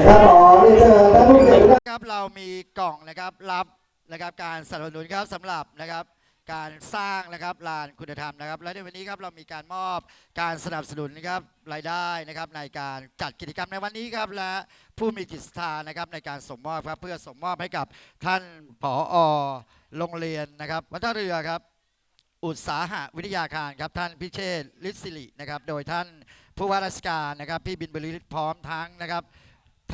นะครับขอเรียนเชิญท่านผู้มีเกียรติทุกท่านครับเรามีกล่องนะครับรับนะครับการสนับสนุนครับสำหรับนะครับการสร้างนะครับลานคุณธรรมนะครับ และในวันนี้ครับเรามีการมอบการสนับสนุนนะครับรายได้นะครับในการจัดกิจกรรมในวันนี้ครับและผู้มีจิตศรัทธานะครับในการส่งมอบครับเพื่อส่งมอบให้กับท่านผอโรงเรียนนะครับวัดท่าเรือครับ อุตสาหะวิทยาคารครับท่านพิเชษฤทธิ์สิรินะครับ โดยท่านผู้ว่าราชการนะครับพี่บินบริษพร้อมทั้งนะครับ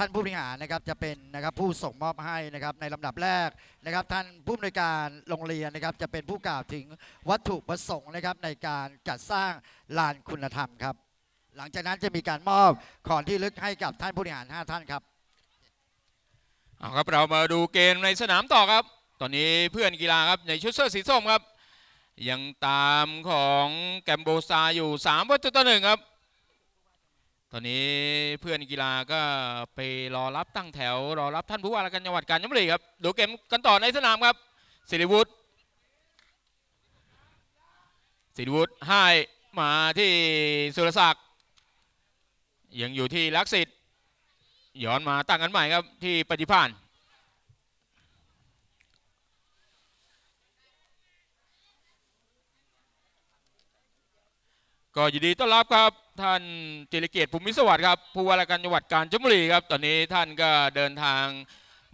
ท่านผู้บริหารนะครับจะเป็นนะครับผู้ส่งมอบให้นะครับในลำดับแรกนะครับ ท่านผู้อำนวยการโรงเรียนนะครับ จะเป็นผู้กล่าวถึงวัตถุประสงค์นะครับในการจัดสร้างลานคุณธรรมครับ หลังจากนั้นจะมีการมอบของที่ลึกให้กับท่านผู้บริหาร 5 ท่านครับ เอาครับเรามาดูเกมในสนามต่อครับ ตอนนี้เพื่อนกีฬาครับในชุดเสื้อสีส้มครับ ยังตามของแกมโบซาอยู่3ประตูต่อหนึ่งครับ อนนี้เพื่อนกีฬาก็ไปรอรับตั้งแถว รอรับท่านผู้ว่าราชการจังหวัดกาญจนบุรีครับดูเกมกันต่อในสนามครับสิริวุฒิสิริวุฒิให้มาที่สุรศักดิ์ยังอยู่ที่ลักษิตย้อนมาตั้งกันใหม่ครับที่ปฏิพานก็ยินดีต้อนรับครับ ท่านจิรเกียรติภูมิสวัสดิ์ครับผู้ว่าราชการจังหวัดกาญจนบุรีครับตอนนี้ท่านก็เดินทาง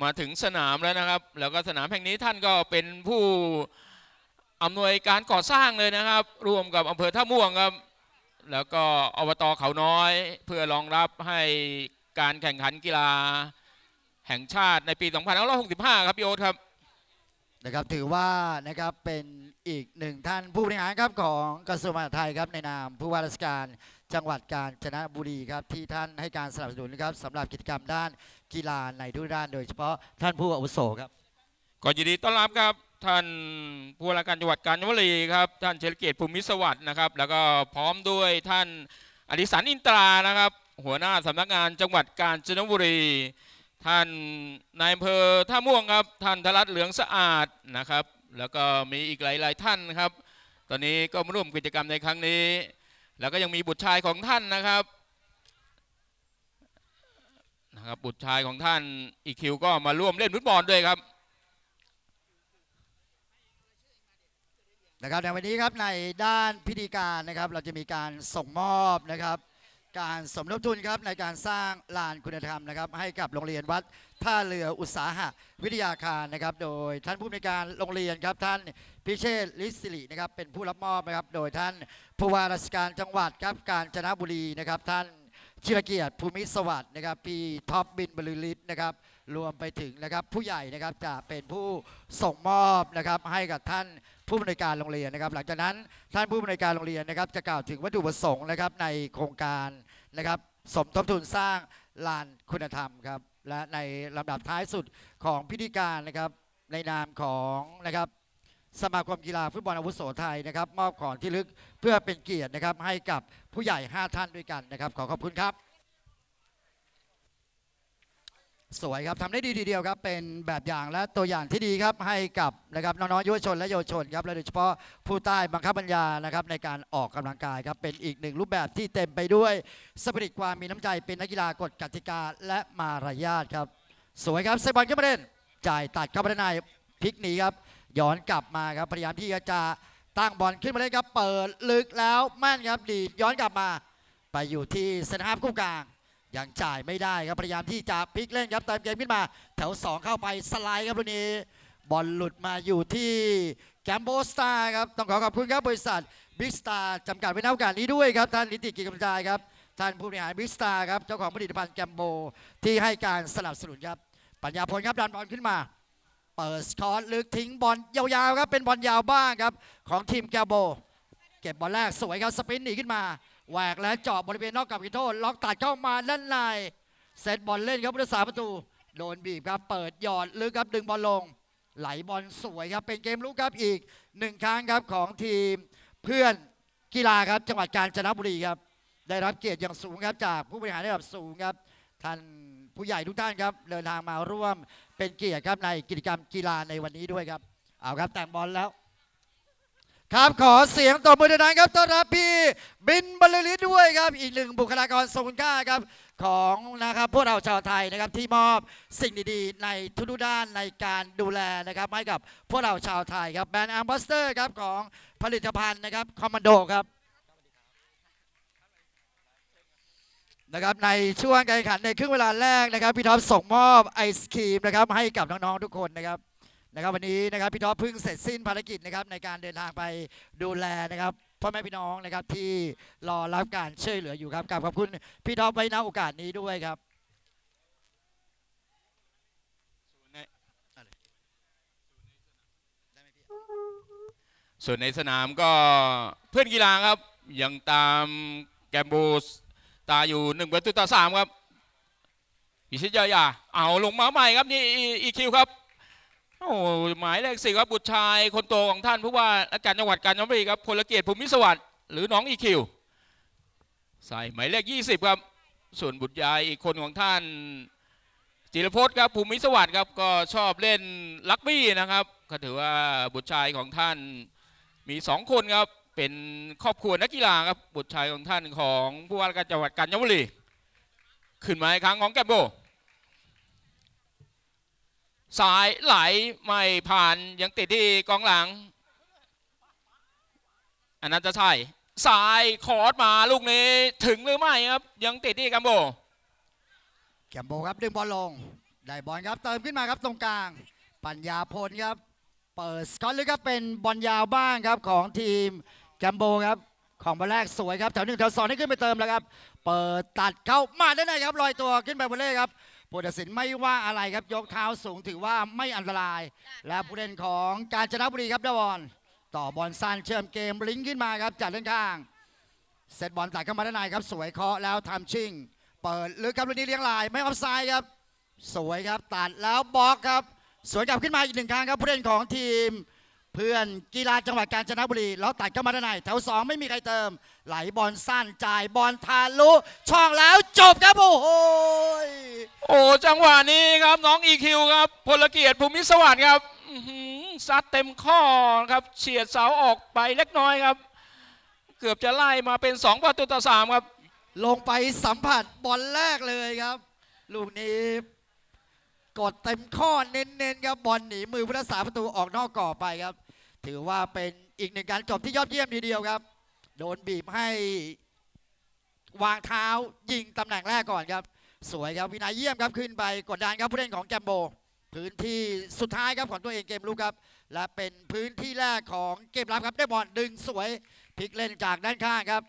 มาถึงสนามแล้วนะครับ แล้วก็สนามแห่งนี้ท่านก็เป็นผู้อำนวยการก่อสร้างเลยนะครับ ร่วมกับอำเภอท่าม่วงครับ แล้วก็อบตเขาน้อย เพื่อรองรับให้การแข่งขันกีฬาแห่งชาติในปี 2565 ครับพี่โอ๊ตครับ นะครับถือว่านะครับเป็นอีกหนึ่งท่านผู้บริหารครับของกระทรวงมหาดไทยครับในนามผู้ว่าราชการจังหวัดกาญจนบุรีครับที่ท่านให้การสนับสนุนนะครับสำหรับกิจกรรมด้านกีฬาในทุกด้าน โดยเฉพาะท่านผู้อาวุโสครับก็ยินดีต้อนรับครับท่านผู้ว่าราชการจังหวัดกาญจนบุรีครับท่านเฉลิมเกียรติภูมิสวัสดิ์นะครับ แล้วก็พร้อมด้วยท่านอดิสันอินตรานะครับ หัวหน้าสำนักงานจังหวัดกาญจนบุรี ท่านนายอำเภอท่าม่วงครับท่านธรัตเหลืองสะอาดนะครับ แล้วก็มีอีกหลาย ๆ ท่านครับ ตอนนี้ก็มาร่วมกิจกรรมในครั้งนี้ แล้วก็ยังมีบุตรชายของท่านนะครับนะครับบุตรชายของท่านอีคิวก็มาร่วมเล่นฟุตบอลด้วยครับนะครับในวันนี้ครับในด้านพิธีการนะครับ เราจะมีการส่งมอบนะครับ การสมทบทุนครับในการสร้างลานคุณธรรมนะครับ ให้กับโรงเรียนวัดท่าเรืออุตสาหะวิทยาคารนะครับ โดยท่านผู้อำนวยการโรงเรียนครับท่านพิเชษลิศิรินะครับเป็นผู้รับมอบนะครับ โดยท่านผู้ว่าราชการจังหวัดครับกาญจนบุรีนะครับ ท่านชิรเกียรติภูมิสวัสดิ์นะครับพี่ท็อปบินบรรลือฤทธิ์นะครับรวมไปถึงนะครับผู้ใหญ่นะครับจะเป็นผู้ส่งมอบนะครับให้กับท่าน ผู้บริการโรงเรียนนะครับ หลังจากนั้นท่านผู้บริการโรงเรียนนะครับ จะกล่าวถึงวัตถุประสงค์นะครับในโครงการนะครับ สมทบทุนสร้างลานคุณธรรมครับ และในลำดับท้ายสุดของพิธีการนะครับในนามของนะครับสมาคมกีฬาฟุตบอลอาวุโสไทยนะครับ มอบของที่ระลึกเพื่อเป็นเกียรตินะครับให้กับผู้ใหญ่ 5 ท่านด้วยกันนะครับ ขอขอบคุณครับ สวยครับทำได้ดีทีเดียวครับเป็นแบบอย่างและตัวอย่างที่ดีครับให้กับนะครับน้องๆเยาวชนและเยาวชนครับและโดยเฉพาะผู้ใต้บังคับบัญญานะครับในการออกกำลังกายครับเป็นอีกหนึ่งรูปแบบที่เต็มไปด้วยสปิริตความมีน้ำใจเป็นนักกีฬากฎกติกาและมารยาทครับ สวยครับเซบอลขึ้นมาเล่นจ่ายตัดเข้าไปในพลิกหนีครับย้อนกลับมาครับพยายามที่จะตั้งบอลขึ้นมาเล่นครับเปิดลึกแล้วแม่นครับดีย้อนกลับมา ไปอยู่ที่เซนทรัลคู่กลาง ยังจ่ายไม่ได้ครับพยายามที่จะพลิกเล่นครับเติมเกมขึ้นมา แถว 2 เข้าไปสไลด์ครับลูกนี้ บอลหลุดมาอยู่ที่แกมโบสตาร์ครับต้องขอขอบคุณครับบริษัทบิ๊กสตาร์จำกัดไว้ในโอกาสนี้ด้วยครับ ท่านนิติกิจกรรมการครับ ท่านผู้บริหารบิ๊กสตาร์ครับ เจ้าของผลิตภัณฑ์แกมโบที่ให้การสนับสนุนครับ ปัญญาพลครับดันบอลขึ้นมาเปิดคอร์ลึกทิ้งบอลยาวๆครับเป็นบอลยาวบ้างครับของทีมแกมโบ เก็บบอลแรกสวยครับสปินหนีขึ้นมาแหวกและเจาะบริเวณนอกกับกิโทษล็อกตัดเข้ามาด้านในเซตบอลเล่นครับผู้รักษาประตูโดนบีบครับเปิดหยอดลึกครับดึงบอลลง ไหลบอลสวยครับเป็นเกมลุกครับอีกหนึ่งครั้งครับของทีมเพื่อนกีฬาครับจังหวัดกาญจนบุรีครับ ได้รับเกียรติอย่างสูงครับจากผู้บริหารระดับสูงครับท่านผู้ใหญ่ทุกท่านครับเดินทางมาร่วมเป็นเกียรติครับในกิจกรรมกีฬาในวันนี้ด้วยครับเอาครับแต่งบอลแล้ว ครับขอเสียงตบมือดังๆครับต้อนรับพี่บินบรรลือฤทธิ์ด้วยครับ อีกหนึ่งบุคลากรทรงคุณค่าครับของนะครับพวกเราชาวไทยนะครับที่มอบสิ่งดีๆ ในทุกๆด้านในการดูแลนะครับให้กับพวกเราชาวไทยครับแบรนด์แอมบาสเตอร์ครับของผลิตภัณฑ์นะครับคอมมานโดครับนะครับในช่วงการแข่งขันในครึ่งเวลาแรกนะครับพี่ท็อปส่งมอบไอศครีมนะครับให้กับน้องๆทุกคนนะครับ นะครับวันนี้นะครับพี่ท็อปเพิ่งเสร็จสิ้นภารกิจนะครับในการเดินทางไปดูแลนะครับพ่อแม่พี่น้องนะครับที่รอรับการช่วยเหลืออยู่ครับกราบขอบคุณพี่ท็อปไว้ณโอกาสนี้ด้วยครับส่วนในสนามก็เพื่อนกีฬาครับยังตามแกมบูสตาอยู่หนึ่งประตูต่อสามครับพิชิตยายาเอาลงมาใหม่ครับนี่อีคิวครับ โอ้หมายเลขสี่ครับบุตรชายคนโตของท่านผู้ว่าราชการจังหวัดกาญจนบุรีครับพลเกียรติภูมิสวัสดิ์หรือน้องอีคิวใส่หมายเลข20ครับ ส่วนบุตรยายอีกคนของท่าน จิรพจน์ครับภูมิสวัสดิ์ครับก็ชอบเล่นลักบี้นะครับก็ถือว่าบุตรชายของท่านมีสองคนครับเป็นครอบครัวนักกีฬาครับบุตรชายของท่านของผู้ว่าราชการจังหวัดกาญจนบุรีขึ้นมาอีกครั้งของแกมโบ สายไหลไม่ผ่านยังติดที่กองหลังอันนั้นจะใช่สายคอร์สมาลูกนี้ถึงหรือไม่ครับ ยังติดที่แกัมโบแกมโบครับดึงบอลลง ได้บอลครับเติมขึ้นมาครับตรงกลาง ปัญญาพลครับ เปิดสกอตเลยครับเป็นบอลยาวบ้างครับของทีมแกมโบครับ ของบอลแรกสวยครับแถวหนึ่งแถวสองให้ขึ้นไปเติมแล้วครับ เปิดตัดเข้ามาได้เลยครับลอยตัวขึ้นไปบอลเล่ครับ ผู้ตัดสินไม่ว่าอะไรครับยกเท้าสูงถือว่าไม่อันตราย และผู้เล่นของกาญจนบุรีครับได้บอลต่อบอลสั้นเชื่อมเกมลิงก์ขึ้นมาครับจากด้านข้างเซตบอลตัดเข้ามาด้านในครับสวยเคาะแล้วทำชิงเปิดลึกครับลูกนี้เลี้ยงลายไม่ออฟไซด์ครับ สวยครับตัดแล้วบล็อกครับ สวนกลับขึ้นมาอีกหนึ่งครั้งครับผู้เล่นของทีม เพื่อนกีฬาจังหวัดกาญจนบุรีแล้วตัดเข้ามาด้านในแถวสองไม่มีใครเติม ไหลบอลสั้นจ่ายบอลทะลุช่องแล้วจบครับโอ้โหโอ้จังหวะนี้ครับน้องอีคิวครับพลเกียรติภูมิสวัสดิ์ครับอื้อหือซัดเต็มข้อครับเฉียดเสาออกไปเล็กน้อยครับ เกือบจะไล่มาเป็น2ประตูต่อ3ครับ ลงไปสัมผัสบอลแรกเลยครับ ลูกนี้ กดเต็มข้อเน้นๆครับบอลหนีมือผู้รักษาประตูออกนอกกรอบไปครับ ถือว่าเป็นอีกหนึ่งการจบที่ยอดเยี่ยมทีเดียวครับ โดนบีบให้วางเท้ายิงตำแหน่งแรกก่อนครับ สวยครับวินัยเยี่ยมครับขึ้นไปกดดันครับผู้เล่นของแกมโบ พื้นที่สุดท้ายครับของตัวเองเกมลุกครับ และเป็นพื้นที่แรกของเกมรับครับได้บอลดึงสวยพลิกเล่นจากด้านข้างครับ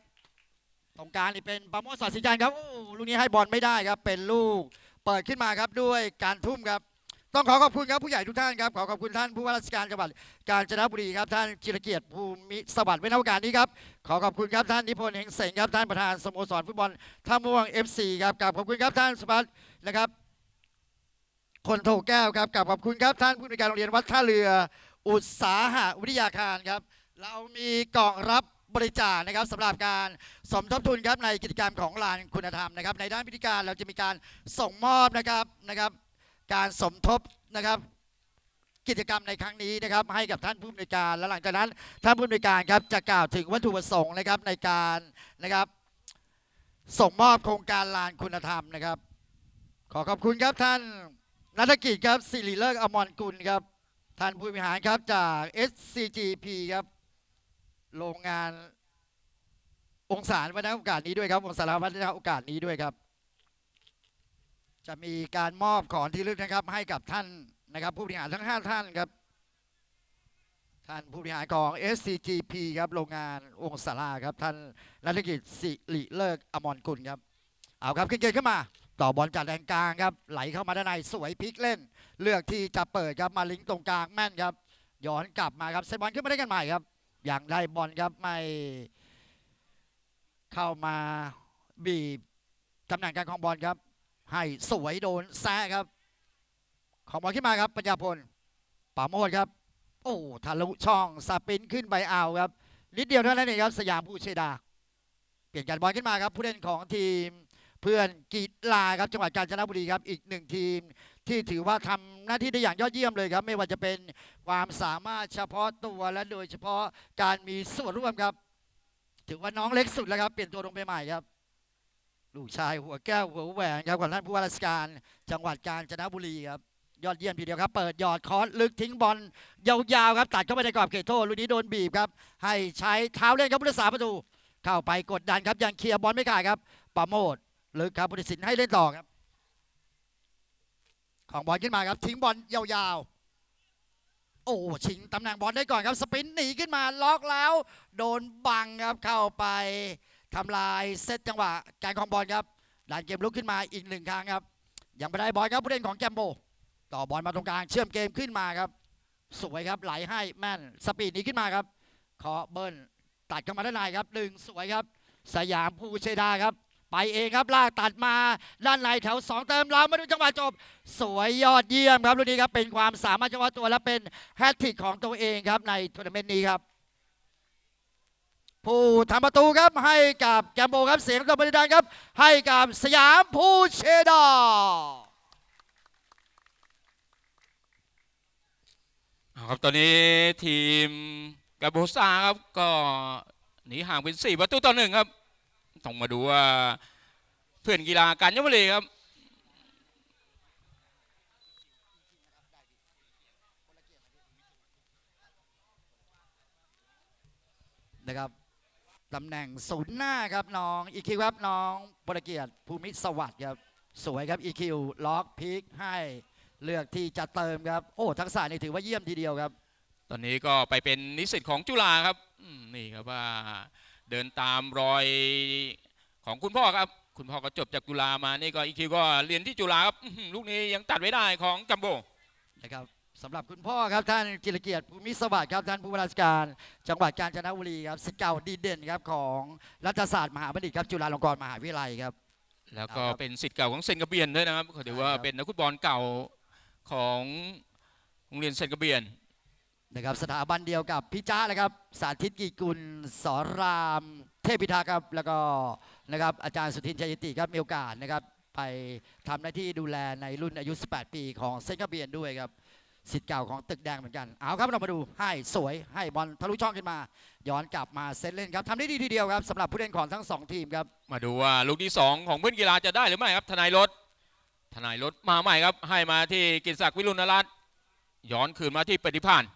ตรงกลางนี่เป็นปราโมชสาสิจันครับลูกนี้ให้บอลไม่ได้ครับเป็นลูก เปิดขึ้นมาครับด้วยการทุ่มครับ ต้องขอขอบคุณครับผู้ใหญ่ทุกท่านครับขอขอบคุณท่านผู้ว่าราชการจังหวัดกาญจนบุรีครับท่านจิรเกียรติภูมิสวัสดิ์ไว้ในโอกาสนี้ครับขอขอบคุณครับท่านนิพนธ์เฮงเสงครับท่านประธานสโมสรฟุตบอลท่าม่วง FC ครับกราบขอบคุณครับท่านสุภัสนะครับ คนโทแก้วครับกราบขอบคุณครับท่านผู้ในวยการโรงเรียนวัดท่าเรือ อุตสาหวิทยาคารครับ เรามีกล่องรับ บริจาคนะครับสำหรับการสมทบทุนครับในกิจกรรมของลานคุณธรรมนะครับ ในด้านพิธีการเราจะมีการส่งมอบนะครับนะครับ การสมทบนะครับกิจกรรมในครั้งนี้นะครับให้กับท่านผู้อำนวยการและหลังจากนั้นท่านผู้อำนวยการครับจะกล่าวถึงวัตถุประสงค์นะครับในการนะครับ ส่งมอบโครงการลานคุณธรรมนะครับ ขอขอบคุณครับท่านนัฐกิจครับสิริเลิกอมรกุลครับท่านผู้บริหารครับจาก SCGP ครับ โรงงานองศาไว้ในโอกาสนี้ด้วยครับองศาวัฒนโอกาสนี้ด้วยครับ จะมีการมอบของที่ระลึกนะครับ ให้กับท่านนะครับ ผู้บริหารทั้ง 5 ท่านครับ ท่านผู้บริหารของ SCGP ครับโรงงานองศาลาครับ ท่านนัฐกิจสิริเลิกอมรกุลครับ เอาครับขึ้นเกมขึ้นมา ต่อบอลจากแดนกลางครับ ไหลเข้ามาด้านในสวยพลิกเล่น เลือกที่จะเปิดครับมาลิงตรงกลางแม่นครับย้อนกลับมาครับเซตบอลขึ้นมาได้กันใหม่ครับ ย่างได้บอลครับไม่เข้ามาบีบตำแหน่งการของบอลครับ ให้สวยโดนแซะครับ ของบอลขึ้นมาครับ ปัญญาพลป่าโมดครับ โอ้ทะลุช่องสปินขึ้นไปเอาครับนิดเดียวเท่านั้นเองครับสยามผู้เชดา เปลี่ยนการบอลขึ้นมาครับ ผู้เล่นของทีมเพื่อนกีฬาครับจังหวัดกาญจนบุรีครับ อีกหนึ่งทีม ที่ถือว่าทำหน้าที่ได้อย่างยอดเยี่ยมเลยครับ ไม่ว่าจะเป็นความสามารถเฉพาะตัวและโดยเฉพาะการมีส่วนร่วมครับ ถือว่าน้องเล็กสุดแล้วครับ เปลี่ยนตัวลงไปใหม่ครับลูกชายหัวแก้วหัวแหวนครับของท่านผู้ว่าราชการ จังหวัดกาญจนบุรีครับยอดเยี่ยมทีเดียวครับ เปิดยอดคอสลึกทิ้งบอลยาวๆครับ ตัดเข้าไปในกรอบเขตโทษลูกนี้โดนบีบครับ ให้ใช้เท้าเล่นครับผู้รักษาประตู เข้าไปกดดันครับยังเคลียร์บอลไม่ขาดครับปราโมดลึกครับผู้ตัดสินให้เล่นต่อครับ ของบอลขึ้นมาครับทิ้งบอลยาวๆ โอ้ชิงตำแหน่งบอลได้ก่อนครับสปินหนีขึ้นมาล็อกแล้ว โดนบังครับเข้าไปทำลายเซตจังหวะการของบอลครับดันเกมลุกขึ้นมาอีกหนึ่งครั้งครับ ยังไม่ได้บอลครับผู้เล่นของแกมโบต่อบอลมาตรงกลางเชื่อมเกมขึ้นมาครับ สวยครับไหลให้แม่นสปีดหนี้ขึ้นมาครับเคาะเบิ้ลตัดเข้ามาด้านในครับหนึ่งสวยครับ สยามภูเชดาครับ ไปเองครับลากตัดมาด้านในแถว 2 เติมเรามาดูจังหวะจบ สวยยอดเยี่ยมครับลูกนี้ครับเป็นความสามารถเฉพาะตัวและเป็นแฮตทริกของตัวเองครับในทัวร์นาเมนต์นี้ครับ ผู้ทำประตูครับให้กับแกมโบครับเสียงตบมือดังครับ ให้กับสยามภูเชดาเอครับตอนนี้ทีมกาโบซาครับก็หนีห่างเป็น4ประตูต่อหนึ่งครับ ต้องมาดูว่าเพื่อนกีฬาการยมบุรีครับนะครับตำแหน่งศูนย์หน้าครับน้องอีคิวครับน้องปรเกียรติภูมิสวัสดิ์ครับสวยครับอีคิวล็อกพิกให้เลือกที่จะเติมครับ โอ้ทักษะนี่ถือว่าเยี่ยมทีเดียวครับ ตอนนี้ก็ไปเป็นนิสิตของจุฬาครับอืมนี่ครับว่า เดินตามรอยของคุณพ่อครับ คุณพ่อก็จบจากจุฬามานี่ก็อีกทีก็เรียนที่จุฬาครับอื้อหือลูกนี้ยังตัดไว้ได้ของจัมโบนะครับสำหรับคุณพ่อครับท่านกิรเกียรติภูมิสวัสดิ์ครับท่านผู้ว่าราชการ จังหวัดกาญจนบุรีครับสิษย์เก่าดีเด่นครับของรัฐศาสตร์มหาบัณฑิตครับจุฬาลงกรณ์มหาวิทยาลัยครับ แล้วก็ครับเป็นสิทธิ์เก่าของเซนกระเบียนด้วยนะครับเขาถือว่าใช่ครับเป็นนักฟุตบอลเก่าของโรงเรียนเซนกระเบียน นะครับสถาบันเดียวกับพี่จ้าเลยครับ สาธิตกีกุลสอนราม เทพิทักษ์ครับ แล้วก็นะครับอาจารย์สุทินชัยติครับมีโอกาสนะครับ ไปทำหน้าที่ดูแลในรุ่นอายุ 18 ปีของเซนกเบียนด้วยครับสิทธิ์เก่าของตึกแดงเหมือนกัน เอาครับเรามาดูให้สวยให้บอลทะลุช่องขึ้นมา ย้อนกลับมาเซตเล่นครับทำได้ดีทีเดียวครับสำหรับผู้เล่นของทั้งสองทีมครับ มาดูว่าลูกที่ 2 ของเพื่อนกีฬาจะได้หรือไม่ครับทนายรถทนายรถมาใหม่ครับ ให้มาที่กิตศักดิ์วิรุณรัตน์ย้อนคืนมาที่ปฏิพานธ์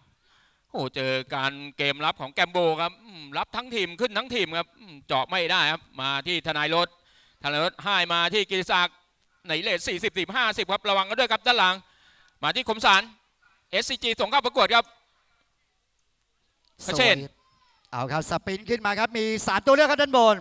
โอ้เจอการเกมรับของแกมโบครับอืมรับทั้งทีมขึ้นทั้งทีมครับอืมเจาะไม่ได้ครับมาที่ทนายรถทนายรถให้มาที่กิตศักดิ์ในเลท40 10 50ครับระวังกันด้วยครับด้านหลัง มาที่คมสาร SCG ส่งเข้าประกวดครับสเชวยษเอาครับสปินขึ้นมาครับมี 3 ตัวเลือกครับด้านบน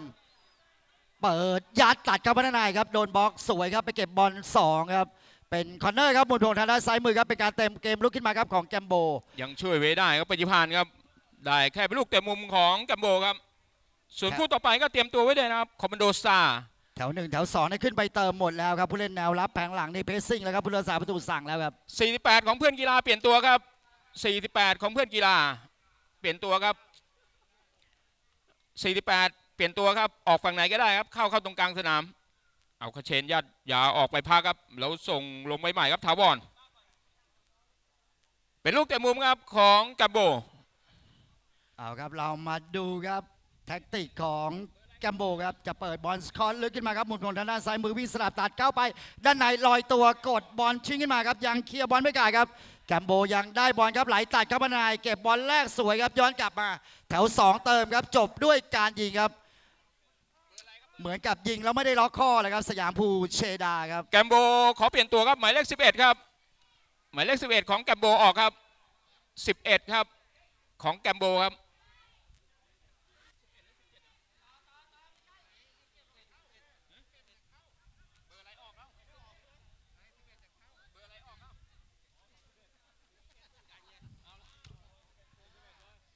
เปิดยัดตัดเข้ามาด้านในครับโดนบล็อกสวยครับไปเก็บบอล2ครับ เป็นคอนเนอร์ครับหมุนพวงทางด้านซ้ายมือครับเป็นการเต็มเกมลุกขึ้นมาครับของแกมโบ ยังช่วยไว้ได้ครับปฏิพานครับ ได้แค่เป็นลูกเตะมุมของแกมโบครับ ส่วนครับคู่ต่อไปก็เตรียมตัวไว้เลยนะครับคอมมานโดสตาร์แถวหนึ่งแถวสองนี่ขึ้นไปเติมหมดแล้วครับผู้เล่นแนวรับแผงหลังนี่เพสซิ่งแล้วครับผู้รักษาประตูสั่งแล้วครับ 48 ของเพื่อนกีฬาเปลี่ยนตัวครับ 48 ของเพื่อนกีฬา เปลี่ยนตัวครับ 48 เปลี่ยนตัวครับออกฝั่งไหนก็ได้ครับเข้าเข้าตรงกลางสนาม เอาคาเชนยัดอย่าออกไปพักครับแล้วส่งลงไปใหม่ครับถาวรเป็นลูกเตะมุมครับของกัมโบเอาครับเรามาดูครับแท็กติกของแกมโบครับจะเปิดบอลสคอร์ลึกขึ้นมาครับหมุนพวงทางด้านซ้ายมือวิ่งสลับตัดเข้าไป ด้านในลอยตัวกดบอลชิงขึ้นมาครับยังเคลียร์บอลไม่กล้าครับแกมโบยังได้บอลครับไหลตัดเข้ามาในเก็บบอลแรกสวยครับย้อนกลับมา แถว 2 เติมครับจบด้วยการยิงครับ เหมือนกับยิงแล้วไม่ได้ล็อกข้อเลยครับ สยามภูเชดาครับ แกมโบขอเปลี่ยนตัวครับหมายเลข 11 ครับ หมายเลข 11 ของแกมโบออกครับ 11 ครับ ของแกมโบครับ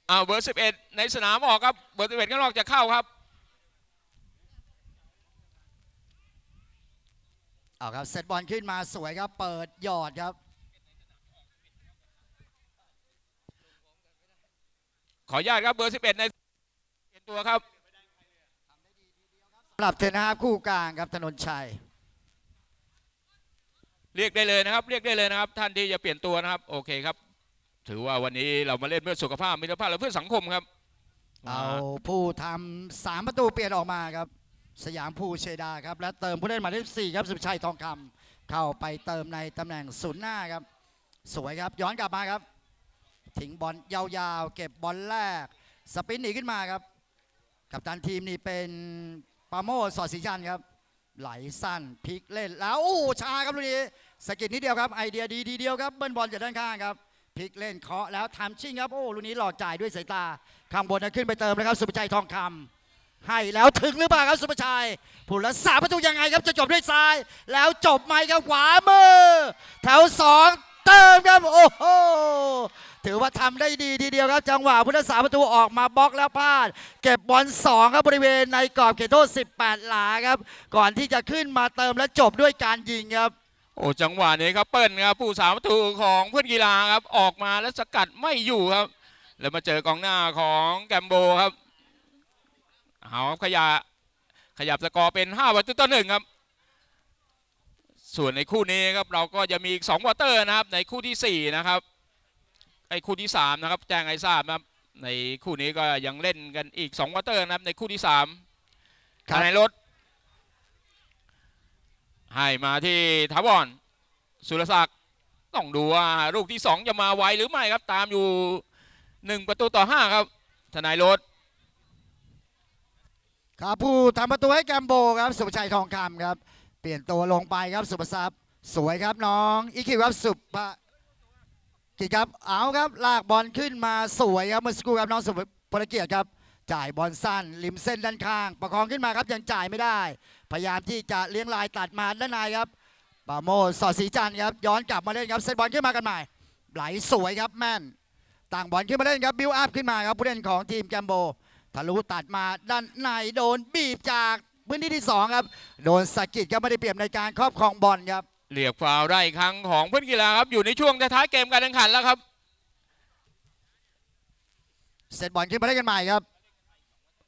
อ้าวเบอร์ 11 ในสนามออกครับ เบอร์ 11ข้างนอกจะเข้าครับ เอาครับเซตบอลขึ้นมาสวยครับ เปิดหยอดครับ ขออนุญาตครับเบอร์ 11 ในเปลี่ยนตัวครับหรับเทนนะครับคู่กลางครับถนนชัย เรียกได้เลยนะครับ เรียกได้เลยนะครับ ท่านที่จะเปลี่ยนตัวนะครับ โอเคครับ ถือว่าวันนี้เรามาเล่นเพื่อสุขภาพมิตรภาพและเพื่อสังคมครับ เอาผู้ทำสามประตูเปลี่ยนออกมาครับ สยามภูเชดาครับ และเติมผู้เล่นหมายเลขสี่ครับสุชัยทองคำเข้าไปเติมในตำแหน่งศูนย์หน้าครับ สวยครับย้อนกลับมาครับทิ้งบอลยาวๆ เก็บบอลแรก สปินหนีขึ้นมาครับ กับตันทีมนี่เป็นปาโมสอดสีจันครับ ไหลสั้นพลิกเล่นแล้วโอ้ชาครับลูกนี้สะกิดนิดเดียวครับไอเดียดีดีเดียวครับเบิ้ลบอลจากด้านข้างครับพลิกเล่นเคาะแล้วทำชิ่งครับโอ้ลูกนี้หลอกจ่ายด้วยสายตาข้างบนนะขึ้นไปเติมนะครับ สุภชัยทองคำ ให้แล้วถึงหรือเปล่าครับสุภชัยผู้รักษาประตูยังไงครับจะจบด้วยซ้าย แล้วจบไหมครับขวามือ แถวสองเติมครับโอ้โหถือว่าทำได้ดีทีเดียวครับจังหวะผู้รักษาประตูออกมาบล็อกแล้วพลาด เก็บบอลสองครับบริเวณในกรอบเขตโทษ 18 หลาครับ ก่อนที่จะขึ้นมาเติมและจบด้วยการยิงครับโอ้จังหวะนี้ครับเปิ้ลครับผู้สาประตูของเพื่อนกีฬาครับออกมาแล้วสกัดไม่อยู่ครับ แล้วมาเจอกองหน้าของแกมโบครับ เอาครับขยะขยับสกอร์เป็น5ประตูต่อหนึ่งครับ ส่วนในคู่นี้ครับเราก็จะมีอีก2ควอเตอร์นะครับ ในคู่ทีสี่4นะครับไอ้คู่ที่3นะครับแจ้งให้ทราบนะครับในคู่นี้ก็ยังเล่นกันอีก2ควอเตอร์นะครับในคู่ที่3ครับภายในรถให้มาที่ทาวอนสุรศักดิ์ต้องดูว่าลูกที่ 2 จะมาไวหรือไม่ครับตามอยู่ 1 ประตูต่อ 5 ครับทนายรถ ครับผู้ทำประตูให้แกมโบครับ สุภชัยทองคำครับ เปลี่ยนตัวลงไปครับสุภทรัพย์สวยครับน้องอีคิวครับสุภกิจครับเอาครับลากบอลขึ้นมาสวยครับเมื่อสักครู่ครับน้องสุภพลเกียรติครับ จ่ายบอลสั้นริมเส้นด้านข้าง ประคองขึ้นมาครับยังจ่ายไม่ได้ พยายามที่จะเลี้ยงลายตัดมาด้านในครับปาโมสอดสีจันทร์ครับย้อนกลับมาเล่นครับเซตบอลขึ้นมากันใหม่ ไหลสวยครับแม่น ต่างบอลขึ้นมาเล่นครับบิวอัพขึ้นมาครับผู้เล่นของทีมแกมโบ ทะลุตัดมาด้านในโดนบีบจากพื้นที่ที่สองครับ โดนสะกิดครับไม่ได้เปรียบในการครอบครองบอลครับเรียกฟาวล์ได้อีกครั้งของเพื่อนกีฬาครับ อยู่ในช่วงท้ายๆเกมการแข่งขันแล้วครับเซตบอลขึ้นมาได้กันใหม่ครับ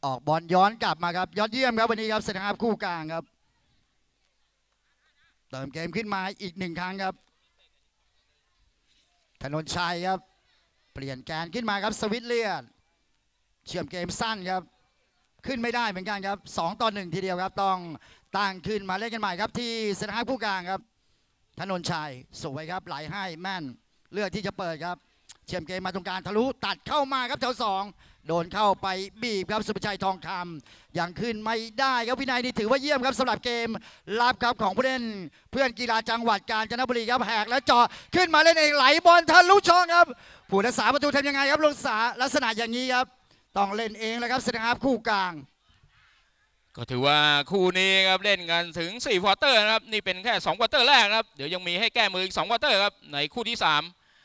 ออกบอลย้อนกลับมาครับยอดเยี่ยมครับวันนี้ครับเซตครับคู่กลางครับ เติมเกมขึ้นมาอีกหนึ่งครั้งครับถนนชัยครับ เปลี่ยนแกนขึ้นมาครับสวิตเลียน เชื่อมเกมสั้นครับ ขึ้นไม่ได้เหมือนกันครับสองต่อหนึ่งทีเดียวครับ ต้องตั้งขึ้นมาเล่นกันใหม่ครับ ที่เซนทรัลผู้กลางครับถนนชัยสวยครับไหลให้แม่นเลือกที่จะเปิดครับ เชื่อมเกมมาตรงกลางทะลุตัดเข้ามาครับแถวสองโดนเข้าไปบีบครับสุภชัยทองคำยังขึ้นไม่ได้ครับวินัยนี่ถือว่าเยี่ยมครับสำหรับเกมรับครับของผู้เล่น เพื่อนกีฬาจังหวัดกาญจนบุรีครับแหกแล้วเจาะขึ้นมาเล่นเองไหลบอลทะลุช่องครับ ผู้รักษาประตูทำยังไงครับรักษาลักษณะอย่างนี้ครับ ต้องเล่นเองแล้วครับเซนครับคู่กลาง ก็ถือว่าคู่นี้ครับเล่นกันถึง4ควอเตอร์นะครับนี่เป็นแค่2ควอเตอร์แรกนะครับเดี๋ยวยังมีให้แก้มืออีก2ควอเตอร์ครับในคู่ที่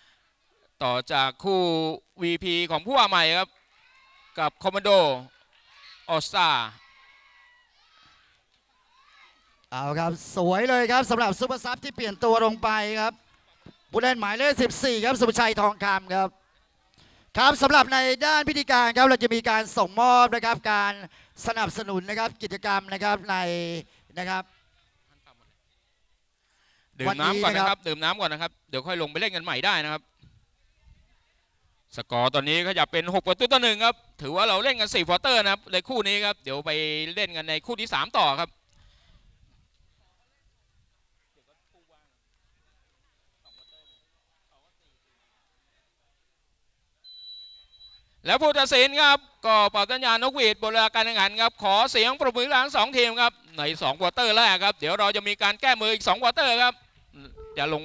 3 ต่อจากคู่ VP ของผู้ว่าใหม่ครับกับคอมมานโดออสตาเอาครับสวยเลยครับสำหรับซุปเปอร์ซับที่เปลี่ยนตัวลงไปครับผู้เล่นหมายเลข 14 ครับสุภชัยทองคำครับ ครับสำหรับในด้านพิธีการครับเราจะมีการส่งมอบนะครับการสนับสนุนนะครับกิจกรรมนะครับในนะครับ ดื่วัมนนี้น้ำก่อนนะนะคครัรับบดื่มน้ำก่อนนะครับ เดี๋ยวค่อยลงไปเล่นกันใหม่ได้นะครับ สกอร์ตอนนี้ขยับเป็น6ประตูต่อหนึ่งครับ ถือว่าเราเล่นกัน4ควอเตอร์นะครับในคู่นี้ครับ เดี๋ยวไปเล่นกันในคู่ที่ 3 ต่อครับ แล้วผู้ตัดสินครับก็เป่าสัญญาณนกหวีดบนเวลาการแข่งขันครับขอเสียงประมือหลังสองทีมครับใน2ควอเตอร์แรกครับเดี๋ยวเราจะมีการแก้มืออีก2ควอเตอร์ครับจะลง